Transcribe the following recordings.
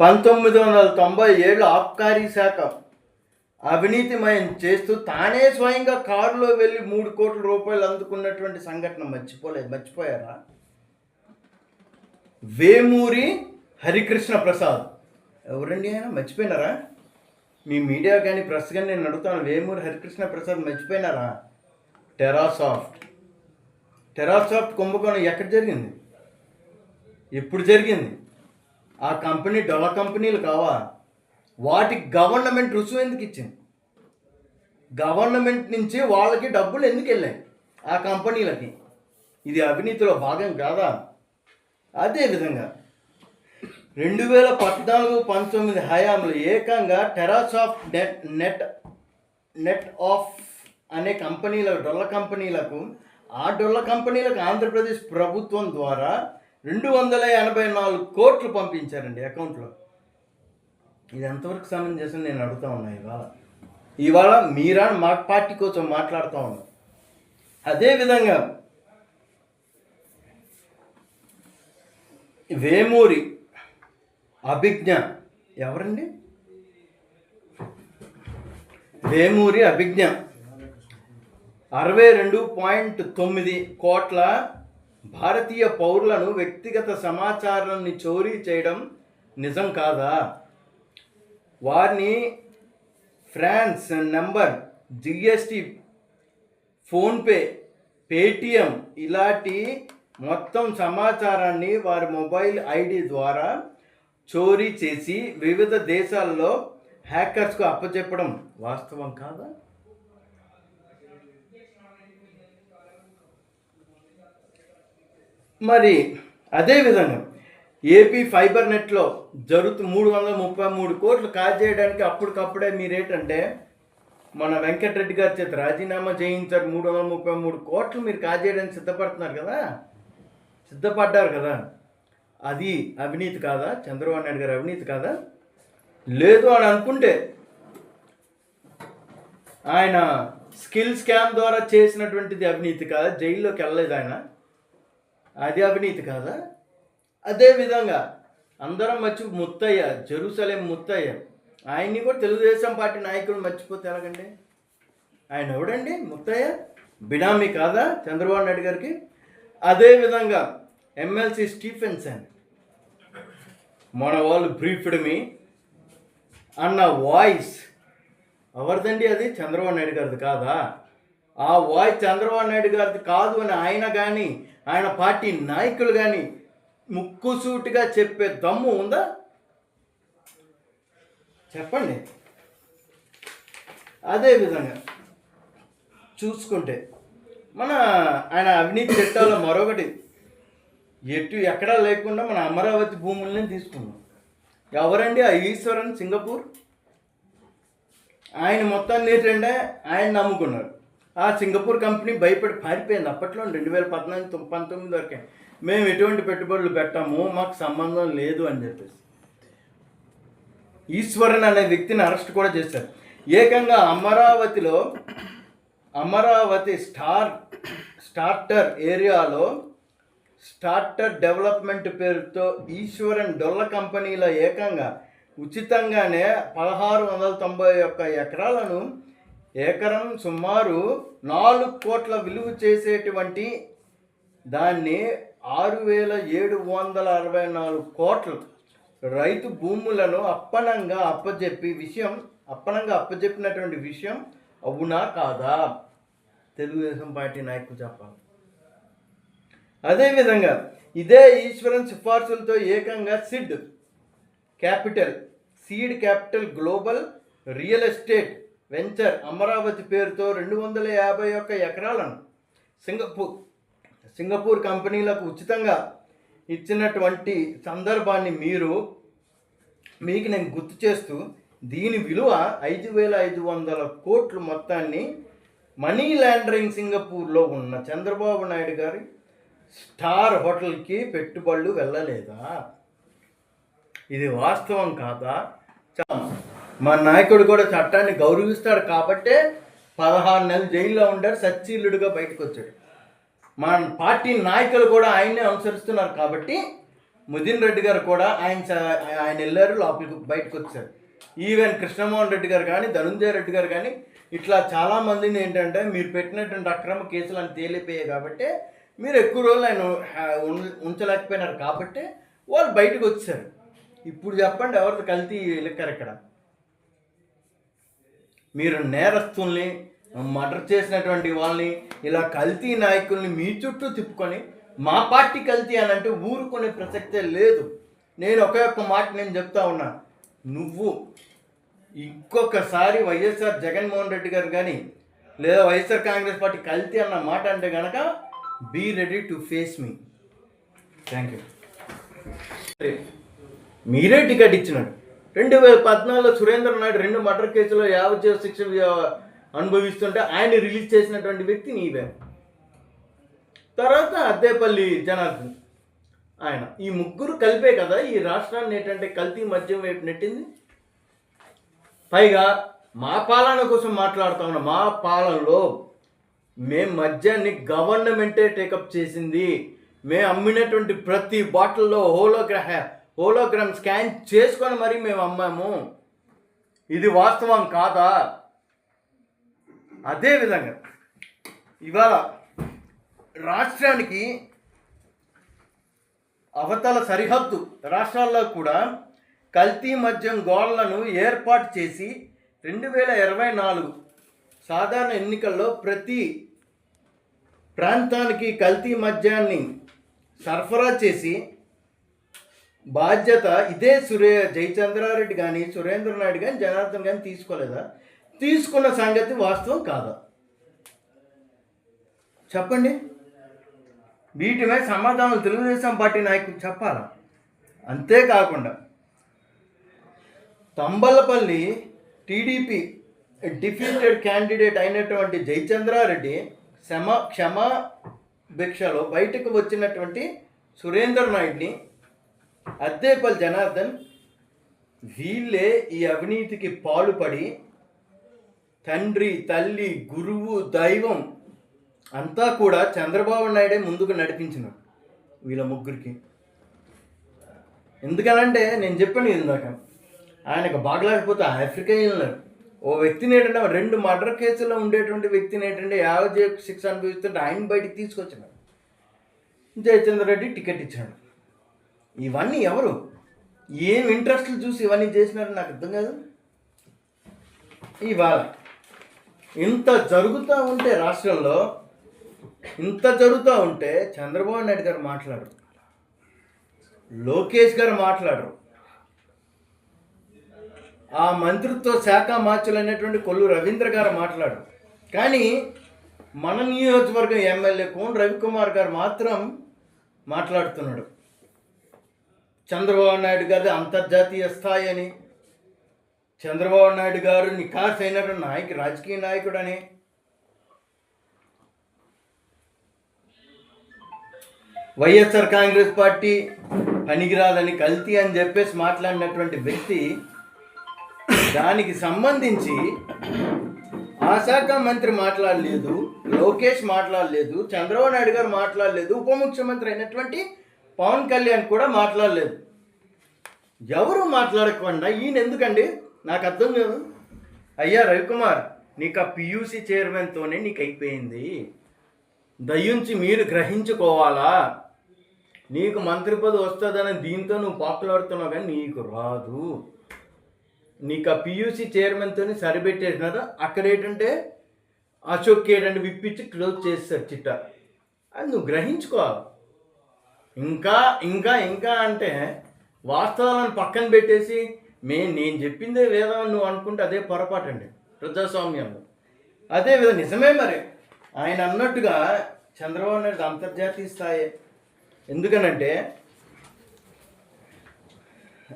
పంతొమ్మిది వందల తొంభై ఏడు ఆబ్కారీ శాఖ అవినీతిమయం చేస్తూ తానే స్వయంగా కారులో వెళ్ళి మూడు కోట్ల రూపాయలు అందుకున్నటువంటి సంఘటన మర్చిపోలేదు. మర్చిపోయారా? వేమూరి హరికృష్ణ ప్రసాద్. ఎవరండి ఆయన? మర్చిపోయినారా? మీ మీడియా కానీ ప్రెస్ కానీ నేను అడుగుతాను. వేమూరి హరికృష్ణ ప్రసాద్ మర్చిపోయినారా? టెరాసాఫ్ట్ టెరాసాఫ్ట్ కుంభకోణం ఎక్కడ జరిగింది? ఎప్పుడు జరిగింది? ఆ కంపెనీ డొల్ల కంపెనీలు కావా? వాటికి గవర్నమెంట్ రుసుము ఎందుకు ఇచ్చింది? గవర్నమెంట్ నుంచి వాళ్ళకి డబ్బులు ఎందుకు వెళ్ళాయి ఆ కంపెనీలకి? ఇది అవినీతిలో భాగం కాదా? అదేవిధంగా రెండు వేల పద్నాలుగు పంతొమ్మిది హయాంలో ఏకంగా Terasoft net net net ఆఫ్ అనే కంపెనీల డొల్ల కంపెనీలకు ఆ డొల్ల కంపెనీలకు ఆంధ్రప్రదేశ్ ప్రభుత్వం ద్వారా రెండు వందల ఎనభై నాలుగు కోట్లు పంపించారండి అకౌంట్లో. ఇది ఎంతవరకు సమంజసం నేను అడుగుతా ఉన్నా ఇవాళ. ఇవాళ మీరా మా పార్టీ కోసం మాట్లాడుతూ ఉన్నా. అదేవిధంగా వేమూరి అభిజ్ఞ ఎవరండి? వేమూరి అభిజ్ఞ. అరవై రెండు పాయింట్ తొమ్మిది కోట్ల భారతీయ పౌరులను వ్యక్తిగత సమాచారాన్ని చోరీ చేయడం నిజం కాదా? వారిని France number GST PhonePe Paytm ఇలాంటి మొత్తం సమాచారాన్ని వారి మొబైల్ ఐడి ద్వారా చోరీ చేసి వివిధ దేశాల్లో హ్యాకర్స్కు అప్పచెప్పడం వాస్తవం కాదా? మరి అదేవిధంగా ఏపీ ఫైబర్ నెట్లో జరుగుతూ మూడు వందల ముప్పై మూడు కోట్లు కాజేయడానికి అప్పటికప్పుడే మీరేంటంటే మన వెంకటరెడ్డి గారి చేత రాజీనామా చేయించారు మూడు వందల ముప్పై మూడు కోట్లు మీరు కాజేయడానికి సిద్ధపడుతున్నారు కదా? సిద్ధపడ్డారు కదా? అది అవినీతి కాదా? చంద్రబాబు నాయుడు గారు అవినీతి కాదా? లేదు అని అనుకుంటే ఆయన స్కిల్ స్కామ్ ద్వారా చేసినటువంటిది అవినీతి కాదా? జైల్లోకి వెళ్ళలేదు ఆయన. అది అవినీతి కాదా? అదేవిధంగా అందరం మర్చి ముత్తయ్య జెరూసలేం ముత్తయ్య. ఆయన్ని కూడా తెలుగుదేశం పార్టీ నాయకుడు మర్చిపోతే ఎలాగండి? ఆయన ఎవడండి? ముత్తయ్య? బినామీ కాదా చంద్రబాబు నాయుడు గారికి? అదేవిధంగా ఎమ్మెల్సీ స్టీఫెన్సన్. మన వాళ్ళు బ్రీఫ్డ్ మీ. అన్న వాయిస్. ఎవరిదండి అది? చంద్రబాబు నాయుడు గారిది కాదా? ఆ వాయిస్ చంద్రబాబు నాయుడు గారిది కాదు అని ఆయన కానీ ఆయన పార్టీ నాయకులు కానీ ముక్కుసూటిగా చెప్పే దమ్ము ఉందా? చెప్పండి. అదేవిధంగా చూసుకుంటే మన ఆయన అవినీతి చట్టాల్లో మరొకటి ఎటు ఎక్కడా లేకుండా మన అమరావతి భూముల్ని తీసుకున్నాం. ఎవరండి ఆ ఈశ్వరన్ సింగపూర్? ఆయన మొత్తాన్ని ఏంటంటే ఆయన నమ్ముకున్నారు. ఆ సింగపూర్ కంపెనీ భయపడి పారిపోయింది. అప్పట్లో రెండు వేల పద్నాలుగు పంతొమ్మిది వరకే. మేము ఎటువంటి పెట్టుబడులు పెట్టాము మాకు సంబంధం లేదు అని చెప్పేసి. ఈశ్వరన్ అనే వ్యక్తిని అరెస్ట్ కూడా చేశారు. ఏకంగా అమరావతిలో అమరావతి స్టార్ స్టార్టర్ ఏరియాలో స్టార్టర్ డెవలప్మెంట్ పేరుతో ఈశ్వరన్ డొల్ల కంపెనీల ఏకంగా ఉచితంగానే పదహారు వందల తొంభై ఒక్క ఎకరాలను ఎకరం సుమారు నాలుగు కోట్ల విలువ చేసేటువంటి దాన్ని ఆరు వేల ఏడు వందల అరవై నాలుగు కోట్లు రైతు భూములను అప్పనంగా అప్పజెప్పి విషయం అప్పనంగా అప్పజెప్పినటువంటి విషయం అవునా కాదా? తెలుగుదేశం పార్టీ నాయకులు చెప్పాలి. అదేవిధంగా ఇదే ఈశ్వరన్ సిఫార్సులతో ఏకంగా seed capital seed capital global real estate venture Amaravati పేరుతో రెండు వందల యాభై ఒక్క ఎకరాలను సింగపూర్ సింగపూర్ కంపెనీలకు ఉచితంగా ఇచ్చినటువంటి సందర్భాన్ని మీరు మీకు నేను గుర్తు చేస్తూ దీని విలువ ఐదు వేల ఐదు వందల కోట్లు మొత్తాన్ని మనీ లాండరింగ్ సింగపూర్లో ఉన్న చంద్రబాబు నాయుడు గారి స్టార్ హోటల్కి పెట్టుబడులు వెళ్ళలేదా? ఇది వాస్తవం కాదా? చ- మా నాయకుడు కూడా చట్టాన్ని గౌరవిస్తాడు కాబట్టే పదహారు నెలలు జైల్లో ఉండారు సచ్చీలుడుగా బయటకు వచ్చాడు. మా పార్టీ నాయకులు కూడా ఆయన్నే అనుసరిస్తున్నారు కాబట్టి ముదిన్ రెడ్డి గారు కూడా ఆయన ఆయన వెళ్ళారు లోపలికి బయటకు వచ్చారు. ఈవెన్ కృష్ణమోహన్ రెడ్డి గారు కానీ ధనుంజయ రెడ్డి గారు కానీ ఇట్లా చాలా మందిని ఏంటంటే మీరు పెట్టినటువంటి అక్రమ కేసులు అని తేలిపోయాయి కాబట్టి మీరు ఎక్కువ రోజులు ఆయన ఉంచలేకపోయినారు కాబట్టి వాళ్ళు బయటకు వచ్చారు. ఇప్పుడు చెప్పండి ఎవరిది కల్తీ లిక్కర్ ఇక్కడ? మీరు నేరస్తుల్ని మర్డర్ చేసినటువంటి వాళ్ళని ఇలా కల్తీ నాయకుల్ని మీ చుట్టూ తిప్పుకొని మా పార్టీ కల్తీ అని అంటే ఊరుకునే ప్రసక్తే లేదు. నేను ఒకే ఒక్క మాట నేను చెప్తా ఉన్నా. నువ్వు ఇంకొకసారి వైఎస్ఆర్ జగన్మోహన్ రెడ్డి గారు కానీ లేదా వైఎస్ఆర్ కాంగ్రెస్ పార్టీ కల్తీ అన్న మాట అంటే కనుక be ready to face me thank you మీరే టికెట్ ఇచ్చినాడు రెండు వేల పద్నాలుగులో సురేంద్ర నాయుడు రెండు మర్డర్ కేసులో యావజ్జీవ శిక్ష అనుభవిస్తుంటే ఆయన రిలీజ్ చేసినటువంటి వ్యక్తి నీవే. తర్వాత అద్దేపల్లి జనార్దన్ ఆయన. ఈ ముగ్గురు కలిపే కదా ఈ రాష్ట్రాన్ని ఏంటంటే కల్తీ మద్యం వైపు నెట్టింది. పైగా మా పాలన కోసం మాట్లాడుతా ఉన్నాం మా పాలనలో మేం మద్యాన్ని గవర్నమెంటే టేకప్ చేసింది. మేము అమ్మినటువంటి ప్రతి బాటిల్లో హోలోగ్రహ హోలోగ్రామ్ స్కాన్ చేసుకొని మరీ మేము అమ్మాము. ఇది వాస్తవం కాదా? అదేవిధంగా ఇవాళ రాష్ట్రానికి అవతల సరిహద్దు రాష్ట్రాల్లో కూడా కల్తీ మద్యం గోళ్ళను ఏర్పాటు చేసి రెండు వేల ఇరవై నాలుగు సాధారణ ఎన్నికల్లో ప్రతి ప్రాంతానికి కల్తీ మద్యాన్ని సరఫరా చేసి బాధ్యత ఇదే సురే జయచంద్రారెడ్డి కానీ సురేంద్ర నాయుడు కానీ జనార్దన్ కానీ తీసుకోలేదా? తీసుకున్న సంగతి వాస్తవం కాదా? చెప్పండి. వీటి మీద సమాధానం తెలుగుదేశం పార్టీ నాయకులు చెప్పాలా? అంతేకాకుండా తంబలపల్లి టీడీపీ డిఫీటెడ్ క్యాండిడేట్ అయినటువంటి జయచంద్రారెడ్డి క్షమ క్షమా భిక్షలో బయటకు వచ్చినటువంటి సురేందర్ నాయుడిని అద్దేపల్లి జనార్దన్ వీళ్ళే ఈ అవినీతికి పాలుపడి తండ్రి తల్లి గురువు దైవం అంతా కూడా చంద్రబాబు నాయుడే ముందుకు నడిపించినాడు వీళ్ళ ముగ్గురికి. ఎందుకనంటే నేను చెప్పాను ఇందాక ఆయనకు బాగలేకపోతే ఆఫ్రికా వెళ్ళినారు. ఓ వ్యక్తిని ఏంటంటే రెండు మర్డర్ కేసులో ఉండేటువంటి వ్యక్తిని ఏంటంటే యావజ్ శిక్ష అనుభవిస్తుంటే ఆయన బయటికి తీసుకొచ్చినాడు. జయచంద్ర రెడ్డి టికెట్ ఇచ్చాడు ఇవన్నీ ఎవరు? ఏం ఇంట్రెస్ట్లు చూసి ఇవన్నీ చేసినారో నాకు అర్థం కాదు. ఇవాళ ఇంత జరుగుతూ ఉంటే రాష్ట్రంలో ఇంత జరుగుతూ ఉంటే చంద్రబాబు నాయుడు గారు మాట్లాడరు. లోకేష్ గారు మాట్లాడరు. ఆ మంత్రిత్వ శాఖ మార్చులు అనేటువంటి కొల్లు రవీంద్ర గారు మాట్లాడరు. కానీ మన నియోజకవర్గం ఎమ్మెల్యే కోన్ రవికుమార్ గారు మాత్రం మాట్లాడుతున్నాడు. చంద్రబాబు నాయుడు గారి అంతర్జాతీయ స్థాయి అని. చంద్రబాబు నాయుడు గారు నికాస్ అయినటువంటి నాయకు రాజకీయ నాయకుడు అని వైఎస్ఆర్ కాంగ్రెస్ పార్టీ పనికిరాదని కల్తీ అని చెప్పేసి మాట్లాడినటువంటి వ్యక్తి దానికి సంబంధించి ఆ శాఖ మంత్రి మాట్లాడలేదు లోకేష్ మాట్లాడలేదు చంద్రబాబు నాయుడు గారు మాట్లాడలేదు ఉప ముఖ్యమంత్రి అయినటువంటి పవన్ కళ్యాణ్ కూడా మాట్లాడలేదు. ఎవరు మాట్లాడకుండా ఈయన ఎందుకండి? నాకు అర్థం కాదు. అయ్యా రవికుమార్ నీకు ఆ పియూసీ చైర్మన్తోనే నీకు అయిపోయింది. దయ్యుంచి మీరు గ్రహించుకోవాలా? నీకు మంత్రి పదవి వస్తుందని దీంతో నువ్వు పాపులాడుతున్నావు కానీ నీకు రాదు. నీకు ఆ పియూసీ చైర్మన్తో సరిపెట్టేసినారు అక్కడ ఏంటంటే అశోక్ ఏంటంటే విప్పించి క్లోజ్ చేస్తారు చిట్ట. అది నువ్వు గ్రహించుకోవాలి. ఇంకా ఇంకా ఇంకా అంటే వాస్తవాలను పక్కన పెట్టేసి మే నేను చెప్పిందే వేదం నువ్వు అనుకుంటే అదే పొరపాటు అండి ప్రజాస్వామ్యంలో అదే విధంగా నిజమే మరి. ఆయన అన్నట్టుగా చంద్రబాబు నాయుడు అంతర్జాతీయ స్థాయి. ఎందుకనంటే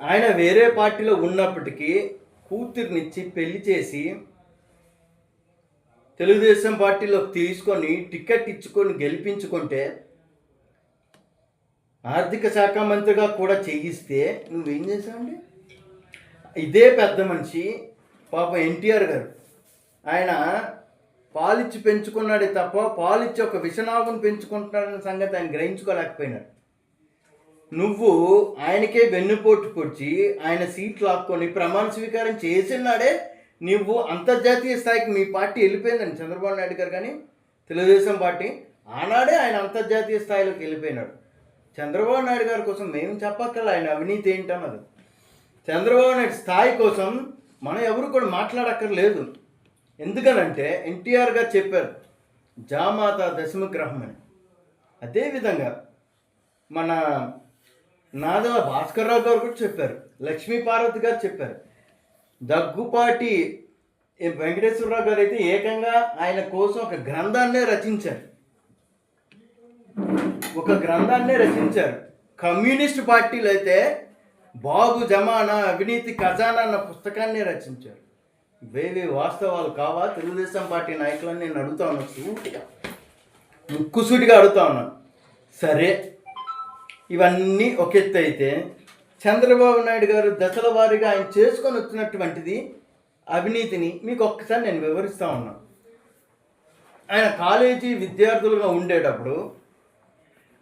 ఆయన వేరే పార్టీలో ఉన్నప్పటికీ కూతుర్నిచ్చి పెళ్ళి చేసి తెలుగుదేశం పార్టీలోకి తీసుకొని టికెట్ ఇచ్చుకొని గెలిపించుకుంటే ఆర్థిక శాఖ మంత్రిగా కూడా చేయిస్తే నువ్వేం చేసావండి ఇదే పెద్ద మనిషి పాప ఎన్టీఆర్ గారు. ఆయన పాలిచ్చి పెంచుకున్నాడే తప్ప పాలిచ్చి ఒక విషనాభం పెంచుకుంటున్నాడన్న సంగతి ఆయన గ్రహించుకోలేకపోయినాడు. నువ్వు ఆయనకే వెన్నుపోటు పొడిచి ఆయన సీట్ లాక్కొని ప్రమాణ స్వీకారం చేసినాడే నువ్వు అంతర్జాతీయ స్థాయికి మీ పార్టీ వెళ్ళిపోయిందని చంద్రబాబు నాయుడు గారు కానీ తెలుగుదేశం పార్టీ ఆనాడే ఆయన అంతర్జాతీయ స్థాయిలోకి వెళ్ళిపోయినాడు. చంద్రబాబు నాయుడు గారి కోసం మేము చెప్పక్కర్లే. ఆయన అవినీతి ఏంటన్నది. చంద్రబాబు నాయుడు స్థాయి కోసం మనం ఎవరు కూడా మాట్లాడక్కర్లేదు. ఎందుకనంటే ఎన్టీఆర్ గారు చెప్పారు జామాత దశమగ్రహం అని అదేవిధంగా మన నాదల భాస్కర్రావు గారు కూడా చెప్పారు లక్ష్మీ పార్వతి గారు చెప్పారు. దగ్గుపాటి వెంకటేశ్వరరావు గారు అయితే ఏకంగా ఆయన కోసం ఒక గ్రంథాన్నే రచించారు. ఒక గ్రంథాన్నే రచించారు. కమ్యూనిస్ట్ పార్టీలు అయితే బాబు జమానా అవినీతి ఖజానా అన్న పుస్తకాన్ని రచించారు. వేవే వాస్తవాలు కావా? తెలుగుదేశం పార్టీ నాయకులని నేను అడుగుతా ఉన్నాను సూటిగా ముక్కుసూటిగా అడుగుతా ఉన్నాను సరే ఇవన్నీ ఒక ఎత్తు అయితే చంద్రబాబు నాయుడు గారు దశల వారీగా ఆయన చేసుకొని వచ్చినటువంటిది అవినీతిని మీకు ఒక్కసారి నేను వివరిస్తా ఉన్నాను ఆయన కాలేజీ విద్యార్థులుగా ఉండేటప్పుడు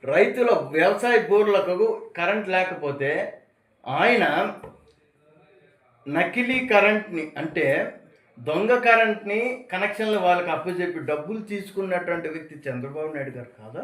రైతుల వ్యవసాయ బోర్లకు కరెంట్ లేకపోతే ఆయన నకిలీ కరెంట్ని అంటే దొంగ కరెంట్ని కనెక్షన్లు వాళ్ళకి అప్పచెప్పి డబ్బులు తీసుకున్నటువంటి వ్యక్తి చంద్రబాబు నాయుడు గారు కాదా?